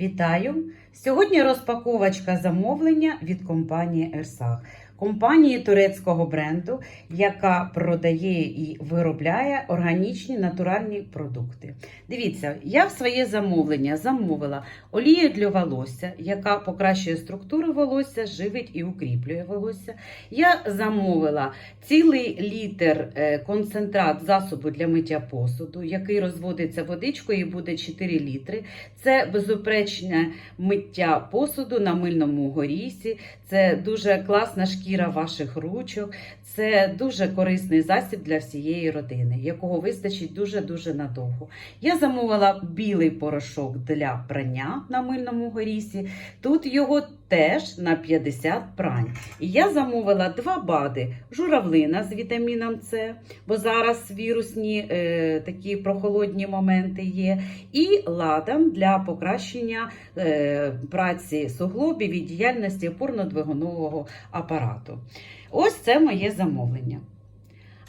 Вітаю! Сьогодні розпаковочка замовлення від компанії Ерсах, компанії турецького бренду, яка продає і виробляє органічні натуральні продукти. Дивіться, я в своє замовлення замовила олію для волосся, яка покращує структуру волосся, живить і укріплює волосся. Я замовила цілий літр е, концентрат засобу для миття посуду, який розводиться водичкою і буде 4 літри. Це безупречне миття посуду на мильному горісі. Це дуже класна шкіра ваших ручок. Це дуже корисний засіб для всієї родини, якого вистачить дуже-дуже надовго. Я замовила білий порошок для прання на мильному горісі. Тут його теж на 50 прань. І я замовила два бади: журавлина з вітаміном С, бо зараз вірусні е, такі прохолодні моменти є. І ладан для покращення е, праці суглобів і діяльності опорно-двигунового апарату. Ось це моє замовлення.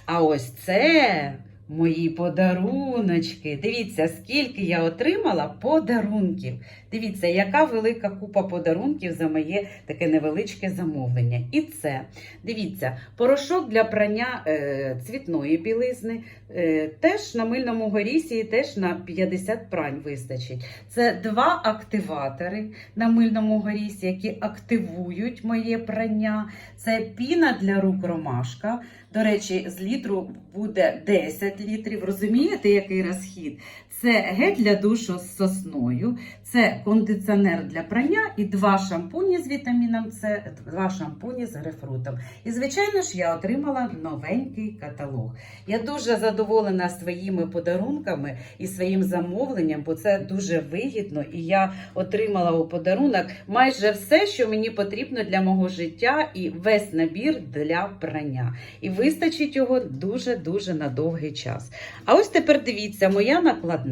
А ось це мої подаруночки. Дивіться, скільки я отримала подарунків. Дивіться, яка велика купа подарунків за моє таке невеличке замовлення. І це, дивіться, порошок для прання е, цвітної білизни. Е, теж на мильному горісі і теж на 50 прань вистачить. Це два активатори на мильному горісі, які активують моє прання. Це піна для рук ромашка. До речі, з літру буде 10 літрів. Розумієте, який розхід? Це гель для душу з сосною, це кондиціонер для прання і два шампуні з вітаміном С, два шампуні з грейпфрутом. І, звичайно ж, я отримала новенький каталог. Я дуже задоволена своїми подарунками і своїм замовленням, бо це дуже вигідно. І я отримала у подарунок майже все, що мені потрібно для мого життя, і весь набір для прання. І вистачить його дуже-дуже на довгий час. А ось тепер дивіться, моя накладна.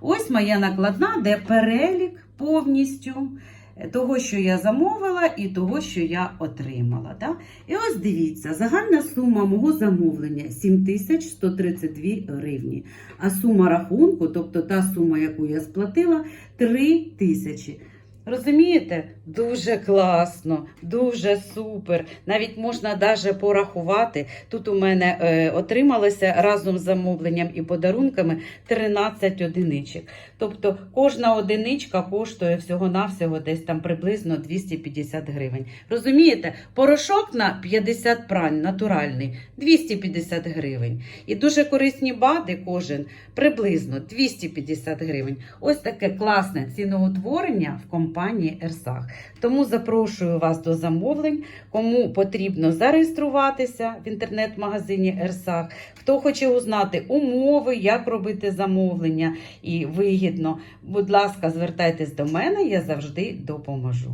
Ось моя накладна, де перелік повністю того, що я замовила, і того, що я отримала. Так? І ось дивіться, загальна сума мого замовлення 7132 гривні. А сума рахунку, тобто та сума, яку я сплатила, 3000 тисячі. Розумієте? Дуже класно, дуже супер. Навіть можна даже порахувати. Тут у мене е, отрималося разом з замовленням і подарунками 13 одиничок. Тобто кожна одиничка коштує всього-навсього десь там приблизно 250 гривень. Розумієте? Порошок на 50 прань натуральний 250 гривень. І дуже корисні бади кожен приблизно 250 гривень. Ось таке класне ціноутворення в компанії Ерсах. Тому запрошую вас до замовлень, кому потрібно зареєструватися в інтернет-магазині Ерсах. Хто хоче узнати умови, як робити замовлення і вигідно, будь ласка, звертайтесь до мене, я завжди допоможу.